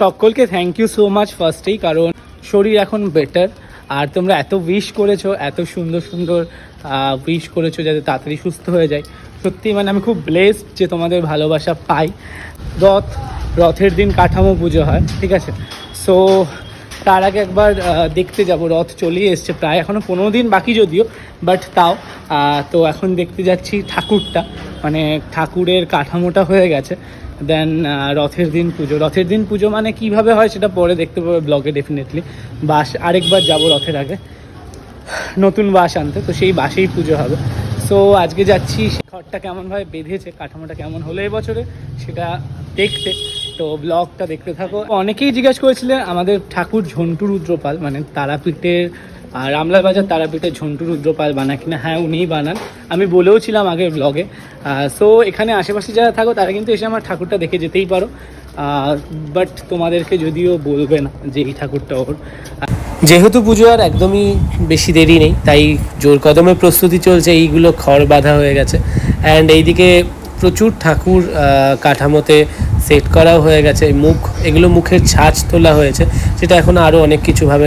সকলকে thank you so much ফার্স্টেই কারণ শরীর এখন বেটার আর তোমরা এত উইশ করেছ, এত সুন্দর সুন্দর উইশ করেছ যাতে তাড়াতাড়ি সুস্থ হয়ে যায়। সত্যি মানে আমি খুব ব্লেসড যে তোমাদের ভালোবাসা পাই। রথ, রথের দিন কাঠামো পুজো হয়, ঠিক আছে? সো তার আগে একবার দেখতে যাব। রথ চলেই এসছে প্রায় এখনও পনেরো দিন বাকি যদিও বাট তাও তো এখন দেখতে যাচ্ছি ঠাকুরটা। মানে ঠাকুরের কাঠামোটা হয়ে গেছে। দেন রথের দিন পুজো। রথের দিন পুজো মানে কীভাবে হয় সেটা পরে দেখতে পাবে ব্লগে ডেফিনেটলি বাস, আরেকবার যাব রথের আগে। নতুন বাস আনতে, তো সেই বাসেই পুজো হবে। সো আজকে যাচ্ছি ঘরটা কেমনভাবে বেঁধেছে, কাঠামোটা কেমন হলো এবছরে সেটা দেখতে। তো ব্লগটা দেখতে থাকো। অনেকেই জিজ্ঞাসা করেছিলেন আমাদের ঠাকুর ঝন্টু রুদ্রপাল মানে তারাপীঠের আর রামলাল বাজার তারাপীঠের ঝন্টু রুদ্রপাল বানা কিনা? হ্যাঁ উনিই বানান। আমি বলেও ছিলাম আগের ব্লগে সো এখানে আশেপাশে যারা থাকো, তারা কিন্তু এসে আমার ঠাকুরটা দেখে যেতেই পারো। বাট তোমাদেরকে যদিও বলবে না যে এই ঠাকুরটা ওর। যেহেতু পুজো আর একদমই বেশি দেরি নেই, তাই জোর কদমে প্রস্তুতি চলছে, এইগুলো খড় বাঁধা হয়ে গেছে। অ্যান্ড এইদিকে প্রচুর ঠাকুর কাঠামোতে সেট করাও হয়ে গেছে। মুখ, এগুলো মুখের ছাঁচ তোলা হয়েছে, সেটা এখন আরও অনেক কিছুভাবে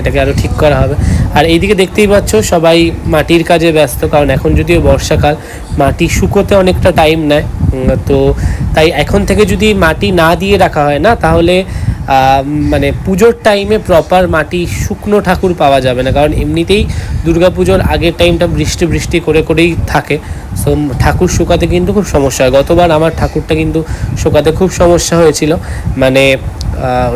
এটাকে আরও ঠিক করা হবে। আর এইদিকে দেখতেই পাচ্ছ, সবাই মাটির কাজে ব্যস্ত, কারণ এখন যদিও বর্ষাকাল, মাটি শুকোতে অনেকটা টাইম নেয়। তো তাই এখন থেকে যদি মাটি না দিয়ে রাখা হয় না, তাহলে মানে পুজোর টাইমে প্রপার মাটি শুকনো ঠাকুর পাওয়া যাবে না। কারণ এমনিতেই দুর্গাপুজোর আগের টাইমটা বৃষ্টি বৃষ্টি করে, করেই থাকে। সো ঠাকুর শুকাতে কিন্তু খুব সমস্যা হয়। গতবার আমার ঠাকুরটা কিন্তু শুকাতে খুব সমস্যা হয়েছিল। মানে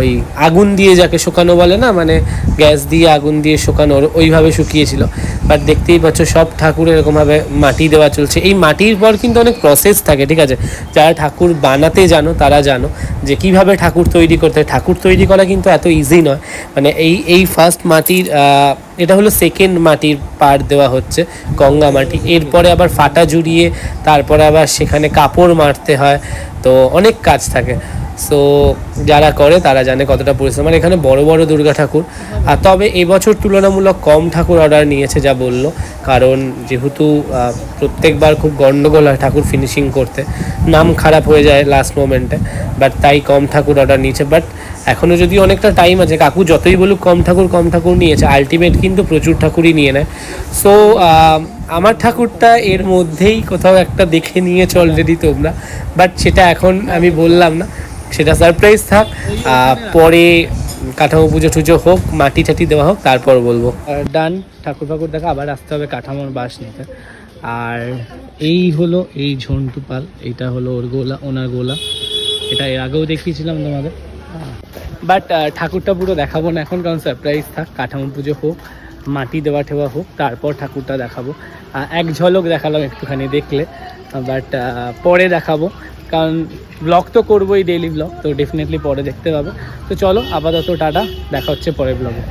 ওই আগুন দিয়ে যাকে শুকানো বলে না মানে গ্যাস দিয়ে আগুন দিয়ে শুকানোর ওইভাবে শুকিয়েছিল। বাট দেখতেই পাচ্ছ, সব ঠাকুর এরকমভাবে মাটি দেওয়া চলছে। এই মাটির পর কিন্তু অনেক প্রসেস থাকে, ঠিক আছে? যারা ঠাকুর বানাতে জানো, তারা জানো যে কীভাবে ঠাকুর তৈরি করতে ঠাকুর তৈরি করা কিন্তু এত ইজি নয়। মানে এই এই ফার্স্ট মাটির এটা হলো সেকেন্ড মাটির পার দেওয়া হচ্ছে, গঙ্গা মাটি। এরপরে আবার ফাটা জুড়িয়ে, তারপরে আবার সেখানে কাপড় মারতে হয়। তো অনেক কাজ থাকে। সো যারা করে, তারা জানে কতটা পরিশ্রম। আর এখানে বড় বড় দুর্গা ঠাকুর। আর তবে এবছর তুলনামূলক কম ঠাকুর অর্ডার নিয়েছে যা বলল। কারণ যেহেতু প্রত্যেকবার খুব গণ্ডগোল হয় ঠাকুর ফিনিশিং করতে। নাম খারাপ হয়ে যায় লাস্ট মোমেন্টে বাট তাই কম ঠাকুর অর্ডার নিয়েছে। বাট এখনও যদি অনেকটা টাইম আছে, কাকু যতই বলুক কম ঠাকুর কম ঠাকুর নিয়েছে। আলটিমেট কিন্তু প্রচুর ঠাকুরই নিয়ে নেয়। সো আমার ঠাকুরটা এর মধ্যেই কোথাও একটা দেখে নিয়েছে অলরেডি তোমরা। বাট সেটা এখন আমি বললাম না। সেটা সারপ্রাইজ থাক। পরে কাঠামো পুজো টুজো হোক, মাটি টাটি দেওয়া হোক, তারপর বলব। ডান ঠাকুর ফাকুর দেখা, আবার আসতে হবে কাঠামোর বাস নিতে। আর এই হলো এই ঝন্টু পাল এইটা হলো ওর গোলা, ওনার গোলা। এটা এর আগেও দেখিয়েছিলাম তোমাদের। বাট ঠাকুরটা পুরো দেখাবো না এখন, কারণ সারপ্রাইজ থাক। কাঠামো পুজো হোক, মাটি দেওয়া ঠেওয়া হোক, তারপর ঠাকুরটা দেখাবো। এক ঝলক দেখালাম একটুখানি দেখলে। বাট পরে দেখাবো। কারণ ব্লগ তো করবোই ডেইলি ব্লগ তো ডেফিনেটলি পরে দেখতে পাবে। তো চলো, আপাতত টাটা, দেখা হচ্ছে পরের ব্লগে